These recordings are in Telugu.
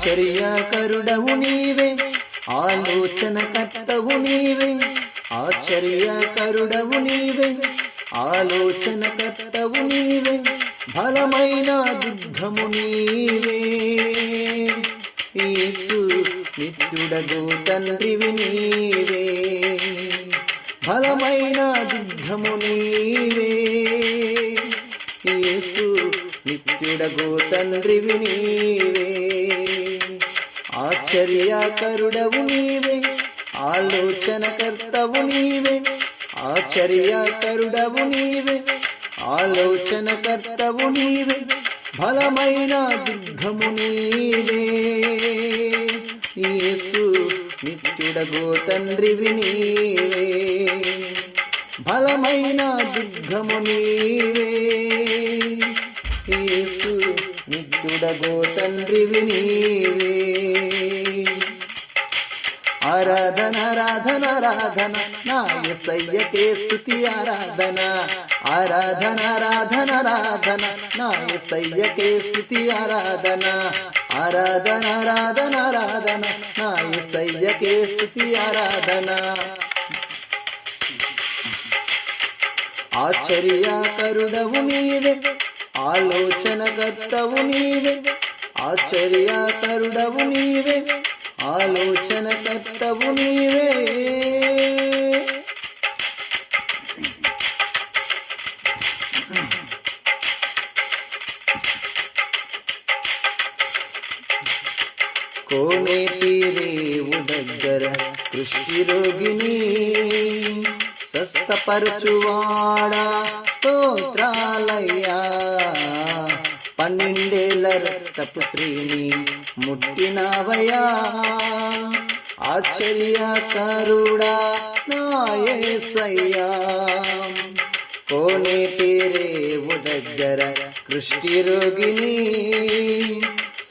ఆశ్చర్యకరుడవు నీవే ఆలోచన కర్తవు నీవే ఆశ్చర్యకరుడవు నీవే ఆలోచన కర్తవు నీవే బలమైన దుర్గము నీవే. యేసు నిత్యుడగు తండ్రివి నీవే బలమైన దుర్గము నీవే. యేసు నిత్యుడగు తండ్రివి నీవే. ఆశ్చర్యకరుడవు నీవే ఆలోచనకర్తవు నీవే. ఆశ్చర్యకరుడవు నీవే ఆలోచనకర్తవు నీవే బలమైన దుర్గము నీవే. యేసు నిత్యుడగో తండ్రివి నీవే బలమైన దుర్గము నీవే. నిత్యుడగో తండ్రివి నీవే ఆరాధన రాధన రాధన నా ఎసయ్యకే స్థుతి ఆరాధన ఆరాధన రాధన రాధన నా ఎసయ్యకే స్థుతి ఆరాధన ఆరాధన రాధన రాధన నా ఎసయ్యకే స్థుతి ఆరాధన ఆశ్చర్యకరుడవు నీవే ఆలోచనకర్తవు నీవే ఆశ్చర్యకరుడవు నీవే ఆలోచనకర్తవు నీవే. కోనేటి రేవు దగ్గర కృష్టి రోగిని స్వస్థపరచువాడా? స్తోత్రాలయ్యా. పన్నెండేళ్ళ రక్తపు శ్రీని ముట్టినవయ్యా. ఆశ్చర్యకరుడా నాయసయ్యా కోనేటి రేవు దగ్గర కృష్టి రోగిని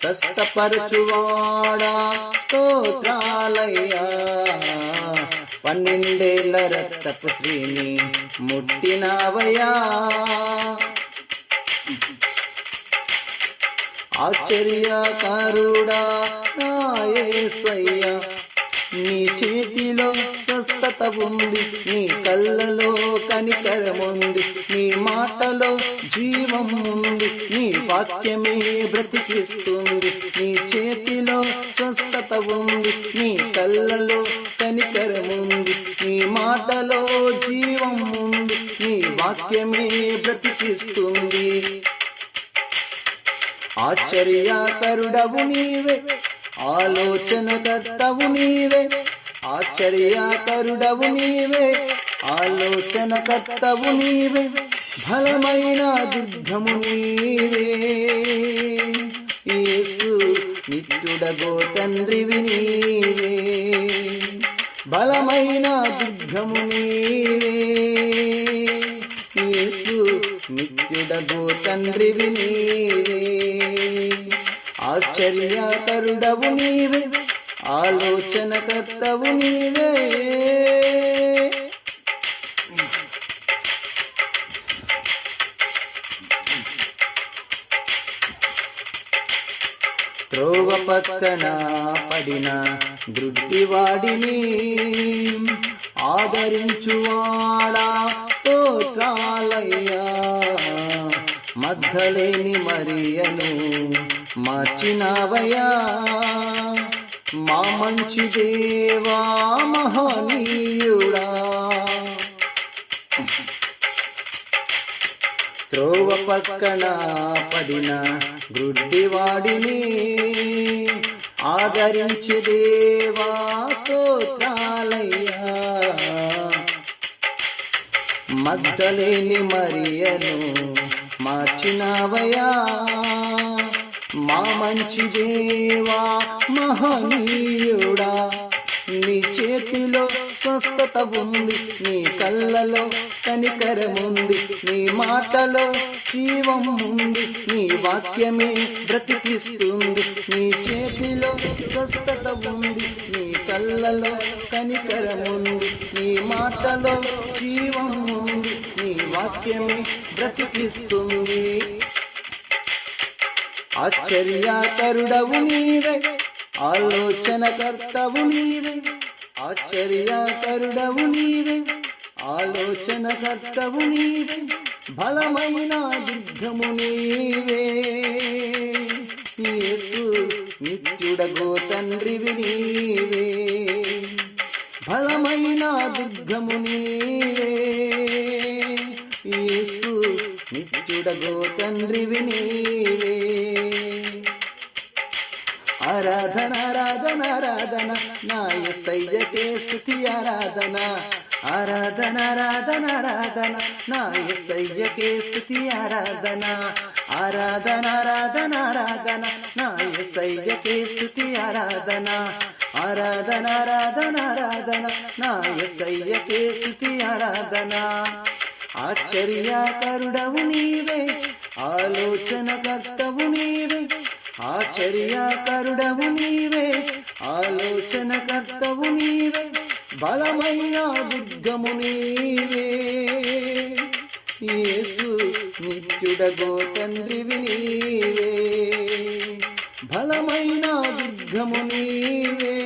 స్వస్థపరచువాడా స్తోత్రాలయ్యా. పన్నెండేళ్ళ రక్తపు శ్రీని ముట్టినవయ్యా. ఆశ్చర్యకారుడా నాయసయ్యా నీ చేతిలో స్వస్థత ఉంది నీ కళ్ళలో కనికరముంది నీ మాటలో జీవం ఉంది నీ వాక్యమే బ్రతికిస్తుంది నీ చేతిలో స్వస్థత ఉంది నీ కళ్ళలో కనికరముంది నీ మాటలో జీవం ఉంది నీ వాక్యమే బ్రతికిస్తుంది. ఆశ్చర్యకరుడవు నీవే ఆలోచనకర్తవు నీవే ఆశ్చర్యాకరుడవు నీవే ఆలోచనకర్తవు నీవే బలమైన దుర్గము నీవే. యేసు నిత్యుడగో తండ్రివి నీవే బలమైన దుర్గము నీవే. యేసు నిత్యుడగో తండ్రివి నీవే. ఆశ్చర్యకరుడవు నీవే ఆలోచనకర్తవు నీవే. త్రోవ పక్కన పడిన దృడ్డివాడిని ఆదరించువాడా స్తోత్రాలయ్యా. మద్దలేని మరియను మార్చినవయ్యా. మా మంచి దేవా మహనీయుడా. త్రోవ పక్కన పడిన గుడ్డివాడిని ఆదరించి దేవా స్తోత్రాలయ్యా. మద్దలేని మరియను మార్చినవయా మా మంచి దేవా మహనీయుడా. నీ చేతిలో స్వస్థత ఉంది నీ కళ్ళలో కనికరముంది నీ మాటలో జీవం ఉంది నీ వాక్యమే బ్రతికిస్తుంది. నీ చేతిలో స్వస్థత ఉంది నీ కళ్ళలో కనికరముంది నీ మాటలో జీవం ఉంది నీ వాక్యమే బ్రతికిస్తుంది. ఆశ్చర్యాకరుడవు నీవే ఆలోచనకర్తవు నీవే ఆశ్చర్యాకరుడవు నీవే ఆలోచనకర్తవు నీవే బలమైన దుర్గము నీవే. నిత్యుడగో తండ్రివి నీవే. బలమైన దుర్గము నీవే. యేసు నిత్యుడగో తండ్రివి నీవే. ఆరాధన ఆరాధన ఆరాధన నా ఎస్ఐయకే స్థుతి ఆరాధన. ఆరాధన ఆరాధన ఆరాధన నా ఎస్ఐకే స్థుతి ఆరాధన. ఆరాధన ఆరాధన ఆరాధన నా ఎస్ఐకే స్థుతి ఆరాధన. ఆరాధన ఆరాధన ఆరాధన నా ఎస్ఐకే స్థుతి ఆరాధన. ఆశ్చర్యకరుడవు నీవే ఆలోచనకర్తవు నీవే. ఆశ్చర్యకరుడవు నీవే ఆలోచనకర్తవు నీవే. బలమైన దుర్గము నీవే. యేసు నిత్యుడగో తండ్రివి నీవే. బలమైన దుర్గము నీవే.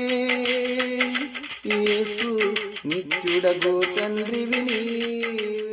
యేసు నిత్యుడగో తండ్రివి నీవే.